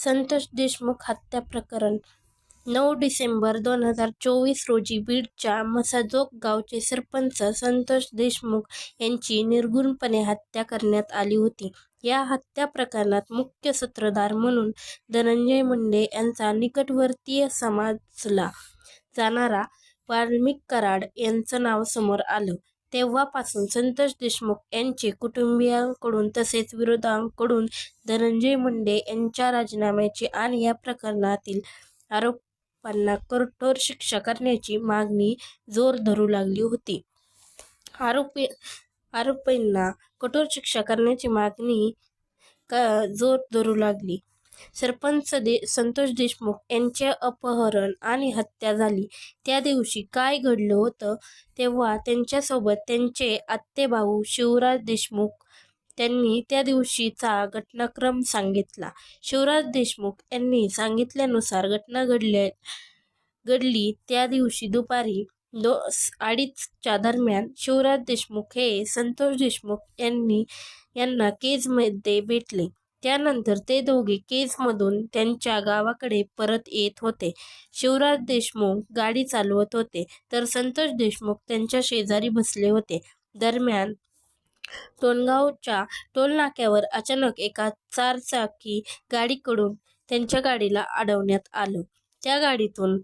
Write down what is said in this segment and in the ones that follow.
संतोष देशमुख हत्या प्रकरण नऊ डिसेंबर दोन हजार चोवीस रोजी बीडच्या मसाजोग गावचे सरपंच संतोष देशमुख यांची निर्घृणपणे हत्या करण्यात आली होती. या हत्या प्रकरणात मुख्य सूत्रधार म्हणून धनंजय मुंडे यांचा निकटवर्तीय समाजला जाणारा वाल्मिक कराड यांचं नाव समोर आलं. तेव्हापासून संतोष देशमुख यांचे कुटुंबियांकडून तसेच विरोधांकडून धनंजय मुंडे यांच्या राजीनाम्याची आणि या प्रकरणातील आरोपांना कठोर शिक्षा करण्याची मागणी जोर धरू लागली होती. आरोपी आरोपींना कठोर शिक्षा करण्याची मागणी का जोर धरू लागली. सरपंच दे संतोष देशमुख यांचे अपहरण आणि हत्या झाली त्या दिवशी काय घडलं होतं तेव्हा त्यांच्यासोबत त्यांचे आतेभाऊ शिवराज देशमुख त्यांनी त्या दिवशीचा घटनाक्रम सांगितला. शिवराज देशमुख यांनी सांगितल्यानुसार घटना घडल्या घडली त्या दिवशी दुपारी अडीचच्या दरम्यान शिवराज देशमुख हे संतोष देशमुख यांनी यांना केजमध्ये भेटले. त्यानंतर ते दोघे केजमधून त्यांच्या गावाकडे परत येत होते. शिवराज देशमुख गाडी चालवत होते तर संतोष देशमुख त्यांच्या शेजारी बसले होते. दरम्यान टोणगावच्या टोलनाक्यावर अचानक एका चारचाकी गाडीकडून त्यांच्या गाडीला अडवण्यात आलं. त्या गाडीतून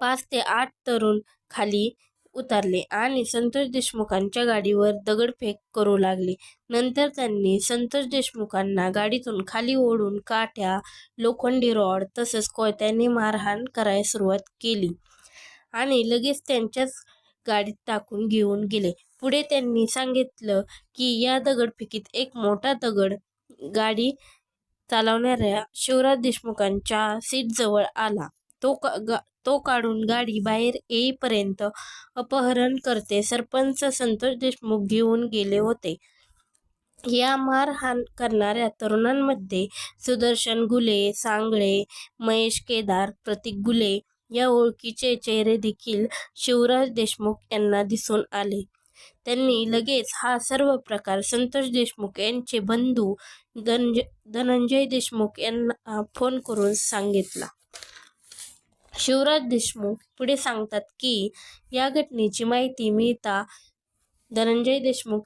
पाच ते आठ तरुण खाली उतरले आणि संतोष देशमुखांच्या गाडीवर दगडफेक करू लागले. नंतर त्यांनी संतोष देशमुखांना गाडीतून खाली ओढून काठ्या, लोखंडी रॉड तसंच कोयत्याने मारहाण करायला सुरुवात केली आणि लगेच त्यांच्याच गाडीत टाकून घेऊन गेले. पुढे त्यांनी सांगितलं की या दगडफेकीत एक मोठा दगड गाडी चालवणाऱ्या शिवराज देशमुखांच्या सीटजवळ आला. तो तो काढून गाडी बाहेर येईपर्यंत अपहरणकर्ते सरपंच संतोष देशमुख घेऊन गेले होते. या मारहाण करणाऱ्या तरुणांमध्ये सुदर्शन गुले सांगळे, महेश केदार, प्रतीक गुले या ओळखीचे चेहरे देखील शिवराज देशमुख यांना दिसून आले. त्यांनी लगेच हा सर्व प्रकार संतोष देशमुख यांचे बंधू धनंजय देशमुख यांना फोन करून सांगितला. शिवराज देशमुख पुढे सांगतात की या घटनेची माहिती मिळता धनंजय देशमुख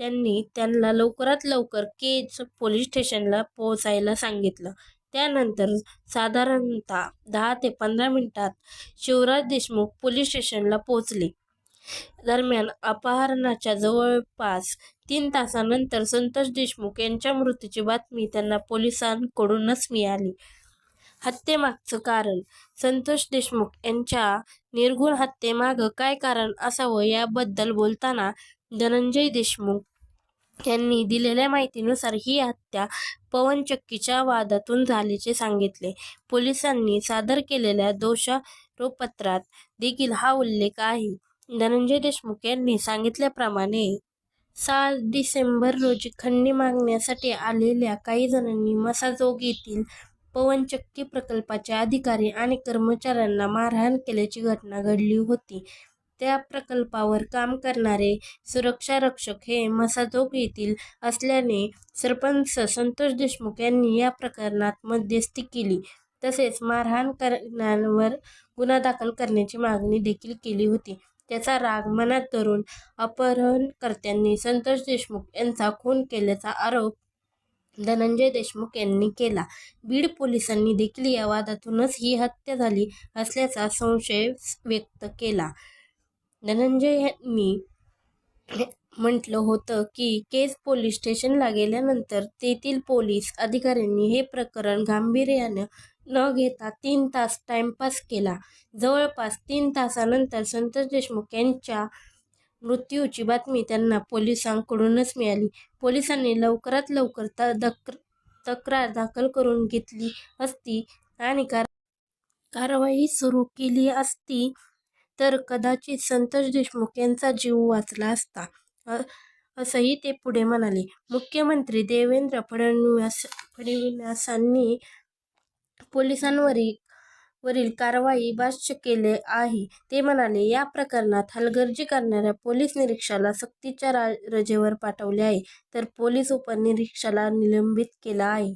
त्यांनी त्यांना लवकरात लवकर केज पोलीस स्टेशनला पोहोचायला सांगितलं. त्यानंतर साधारणतः दहा ते पंधरा मिनिटात शिवराज देशमुख पोलीस स्टेशनला पोहोचले. दरम्यान अपहरणाच्या जवळपास तीन तासानंतर संतोष देशमुख यांच्या मृत्यूची बातमी त्यांना पोलिसांकडूनच मिळाली. हत्येमागचं कारण संतोष देशमुख यांच्या निर्गुण हत्येमागं काय कारण असावं याबद्दल बोलताना धनंजय देशमुख यांनी दिलेल्या माहितीनुसार ही हत्या पवनचक्कीच्या वादातून झाल्याचे सांगितले. पोलिसांनी सादर केलेल्या दोषारोपत्रात देखील हा उल्लेख आहे. धनंजय देशमुख यांनी सांगितल्याप्रमाणे सात डिसेंबर रोजी खंडणी मागण्यासाठी आलेल्या काही जणांनी मसाजोग येथील पवनचक्की प्रकल्पाचे अधिकारी आणि कर्मचाऱ्यांना मारहाण केल्याची घटना घडली होती. त्या प्रकल्पावर काम करणारे सुरक्षारक्षक हे मसाजोग येथील असल्याने सरपंच संतोष देशमुख यांनी या प्रकरणात मध्यस्थी केली तसेच मारहाण करणाऱ्यांवर गुन्हा दाखल करण्याची मागणी देखील केली होती. त्याचा राग मनात धरून अपहरणकर्त्यांनी संतोष देशमुख यांचा खून केल्याचा आरोप धनंजय देशमुख यांनी केला. बीड पोलिसांनी देखील या वादातूनच ही हत्या झाली असल्याचा संशय व्यक्त केला. धनंजय यांनी म्हटलं होतं की केस पोलीस स्टेशनला गेल्यानंतर तेथील पोलीस अधिकाऱ्यांनी हे प्रकरण गांभीर्यानं न घेता तीन तास टाइमपास केला. जवळपास तीन तासानंतर संतोष देशमुख यांच्या मृत्यूची बातमी त्यांना पोलिसांकडूनच मिळाली. पोलिसांनी लवकरात लवकर तक्रार दाखल करून घेतली असती आणि कारवाई सुरू केली असती तर कदाचित संतोष देशमुख यांचा जीव वाचला असता, असंही ते पुढे म्हणाले. मुख्यमंत्री देवेंद्र फडणवीस फडणवीसांनी पोलिसांवरील वरील कारवाई भाष्य केले आहे. ते म्हणाले या प्रकरणात हलगर्जी करणाऱ्या पोलीस निरीक्षकाला सक्तीच्या रजेवर पाठवले आहे तर पोलीस उपनिरीक्षकाला निलंबित केला आहे.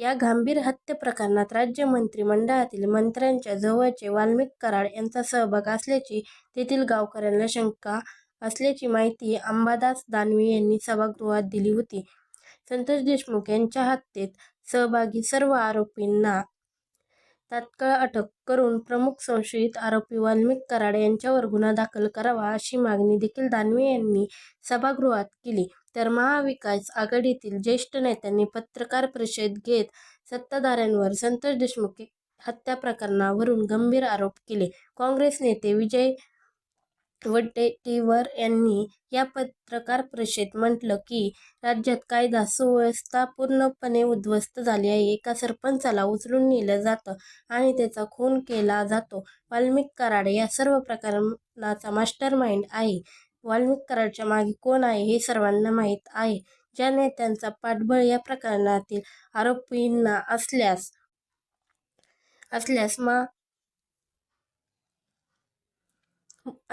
या गंभीर हत्या प्रकरणात राज्य मंत्रिमंडळातील मंत्र्यांच्या जवळचे वाल्मिक कराड यांचा सहभाग असल्याची तेथील गावकऱ्यांना शंका असल्याची माहिती अंबादास दानवे यांनी सभागृहात दिली होती. संतोष देशमुख यांच्या हत्येत सहभागी सर्व आरोपींना तात्काळ अटक करून प्रमुख संशयित आरोपी वाल्मिक कराड यांच्यावर गुन्हा दाखल करावा अशी मागणी देखील दानवे यांनी सभागृहात केली. तर महाविकास आघाडीतील ज्येष्ठ नेत्यांनी पत्रकार परिषद घेत सत्ताधाऱ्यांवर संतोष देशमुख हत्या प्रकरणावरून गंभीर आरोप केले. काँग्रेस नेते विजय वडेट्टीवार यांनी या पत्रकार परिषदेत म्हटलं की राज्यात कायदा सुव्यवस्था पूर्णपणे उद्ध्वस्त झाली आहे. एका सरपंचाला उचलून नेलं जातं आणि त्याचा खून केला जातो. वाल्मिक कराड या सर्व प्रकरणाचा मास्टरमाइंड आहे. वाल्मिक कराडच्या मागे कोण आहे हे सर्वांना माहीत आहे. ज्या नेत्यांचा पाठबळ या प्रकरणातील आरोपींना असल्यास असल्यास मा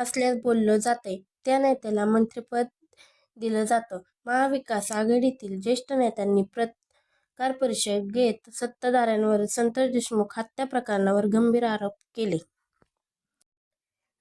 असल्यास बोललं जातंय त्या नेत्याला मंत्रिपद दिलं जातं. महाविकास आघाडीतील ज्येष्ठ नेत्यांनी पत्रकार परिषद घेत सत्ताधाऱ्यांवर संतोष देशमुख हत्या प्रकरणावर गंभीर आरोप केले.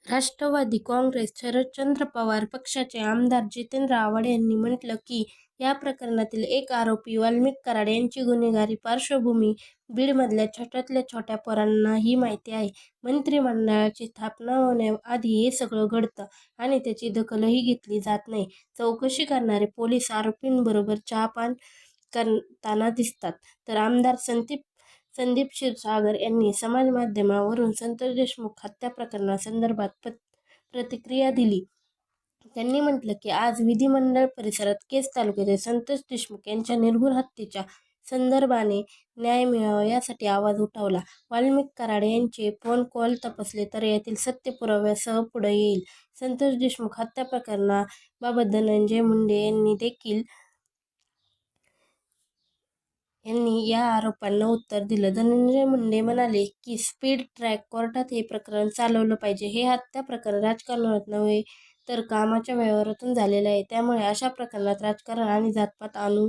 राष्ट्रवादी काँग्रेस शरदचंद्र पवार पक्षाचे आमदार जितेंद्र आव्हाड यांनी म्हटलं की या प्रकरणातील एक आरोपी वाल्मिक कराड यांची गुन्हेगारी पार्श्वभूमी बीडमधल्या छोट्यातल्या छोट्या पोरांना ही माहिती आहे. मंत्रिमंडळाची स्थापना होण्याआधी हे सगळं घडतं आणि त्याची दखलही घेतली जात नाही. चौकशी करणारे पोलीस आरोपींबरोबर चहापान करताना दिसतात. तर आमदार संदीप संदीप क्षीरसागर यांनी समाज माध्यमावरून संतोष देशमुख हत्या प्रकरणासंदर्भात प्रतिक्रिया दिली. त्यांनी म्हटलं की आज विधिमंडळ परिसरात केस तालुक्यातील संतोष देशमुख यांच्या निर्घृण हत्येच्या संदर्भाने न्याय मिळावा यासाठी आवाज उठवला. वाल्मिक कराड यांचे फोन कॉल तपासले तर यातील सत्य पुराव्यासह पुढे येईल. संतोष देशमुख हत्या प्रकरणाबाबत धनंजय मुंडे यांनी देखील यांनी या आरोपांना उत्तर दिलं. धनंजय मुंडे म्हणाले की स्पीड ट्रॅक कोर्टात हे प्रकरण चालवलं पाहिजे. हे हत्या प्रकरण राजकारणात नव्हे तर कामाच्या व्यवहारातून झालेलं आहे. त्यामुळे अशा प्रकरणात राजकारण आणि जातपात आणून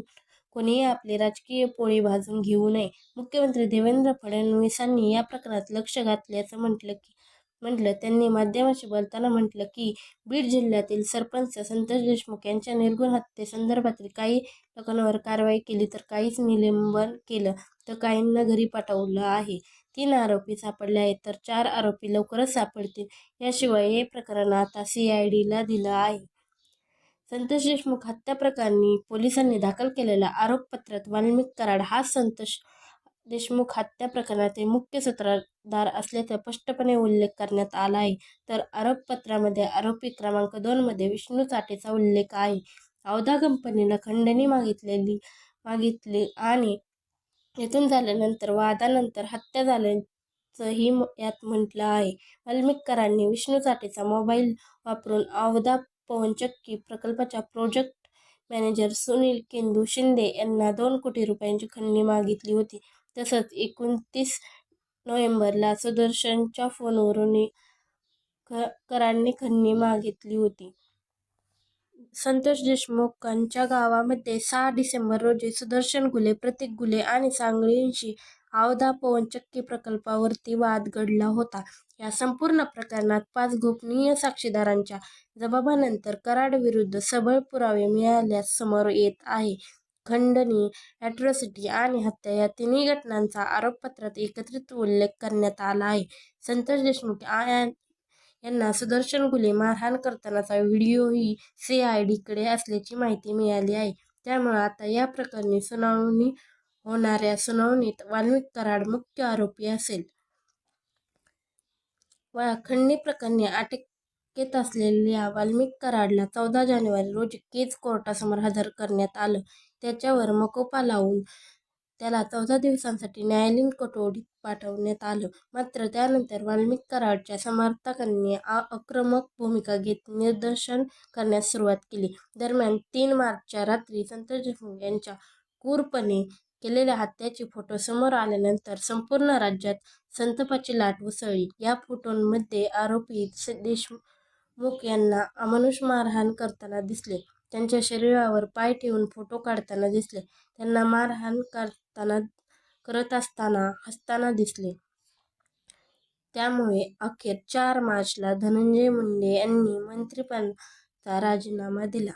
कोणीही आपली राजकीय पोळी भाजून घेऊ नये. मुख्यमंत्री देवेंद्र फडणवीसांनी या प्रकरणात लक्ष घातल्याचं म्हटलं की म्हटलं त्यांनी माध्यमाशी बोलताना म्हटलं की बीड जिल्ह्यातील सरपंच संतोष देशमुख यांच्या निर्गुण हत्येसंदर्भातील काही लोकांवर कारवाई केली तर काहीच निलंबन केलं तर काहींना घरी पाठवलं आहे. तीन आरोपी सापडले आहेत तर चार आरोपी लवकरच सापडतील. याशिवाय हे प्रकरण आता सी आय डीला दिलं आहे. संतोष देशमुख हत्या प्रकरणी पोलिसांनी दाखल केलेल्या आरोपपत्रात वाल्मिक कराड हा संतोष देशमुख हत्या प्रकरणाचे मुख्य सूत्रधार असल्याचा स्पष्टपणे उल्लेख करण्यात आला आहे. तर आरोपपत्रामध्ये आरोपी क्रमांक दोनमध्ये विष्णू चाटेचा उल्लेख आहे. औदा कंपनीला खंडणी मागितलेली मागितली आणि येथून झाल्यानंतर वादानंतर हत्या झाल्याचंही यात म्हटलं आहे. वाल्मिक विष्णू चाटेचा मोबाईल वापरून औदा पवनचक्की प्रकल्पाच्या प्रोजेक्ट मॅनेजर सुनील केंदू शिंदे यांना दोन कोटी रुपयांची खंडणी मागितली होती. तसंच एकोणतीस नोव्हेंबरला सुदर्शनच्या फोनवरून करांनी खंडणी मागितली होती. संतोष देशमुखांच्या गावामध्ये सहा डिसेंबर रोजी सुदर्शन गुले प्रतीक गुले आणि सांगळींशी औदा पवनचक्की प्रकल्पावरती वाद घडला होता. या संपूर्ण प्रकरणात पाच गोपनीय साक्षीदारांच्या जबाबानंतर कराडविरुद्ध सबळ पुरावे मिळाल्यास समोर येत आहे. खंडणी, ॲट्रॉसिटी आणि हत्या या तिन्ही घटनांचा आरोपपत्रात एकत्रित उल्लेख करण्यात आला आहे. संतोष देशमुख यांना सुदर्शन गुले मारहाण करतानाचा व्हिडिओही सीआयडीकडे असल्याची माहिती मिळाली आहे. त्यामुळे आता या प्रकरणी सुनावणी होणाऱ्या सुनावणीत वाल्मिक कराड मुख्य आरोपी असेल. खंडणी प्रकरणी अटकेत असलेल्या वाल्मिक कराडला चौदा जानेवारी रोजी केज कोर्टासमोर हजर करण्यात आलं. त्याच्यावर मकोपा लावून त्याला चौदा दिवसांसाठी न्यायालयीन कोठडीत पाठवण्यात आलं. मात्र त्यानंतर वाल्मिक कराडच्या समर्थकांनी आक्रमक भूमिका घेत निदर्शन करण्यास सुरुवात केली. दरम्यान, तीन मार्चच्या रात्री संत देशमुख यांच्या क्रूरपणे केलेल्या हत्याचे फोटो समोर आल्यानंतर संपूर्ण राज्यात संतापाची लाट उसळली. या फोटोंमध्ये आरोपी देशमुख यांना अमानुष मारहाण करताना दिसले. त्यांच्या शरीरावर पाय ठेवून फोटो काढताना दिसले. त्यांना मारहाण करताना करत असताना हसताना दिसले. त्यामुळे अखेर चार मार्चला धनंजय मुंडे यांनी मंत्रिपदाचा राजीनामा दिला.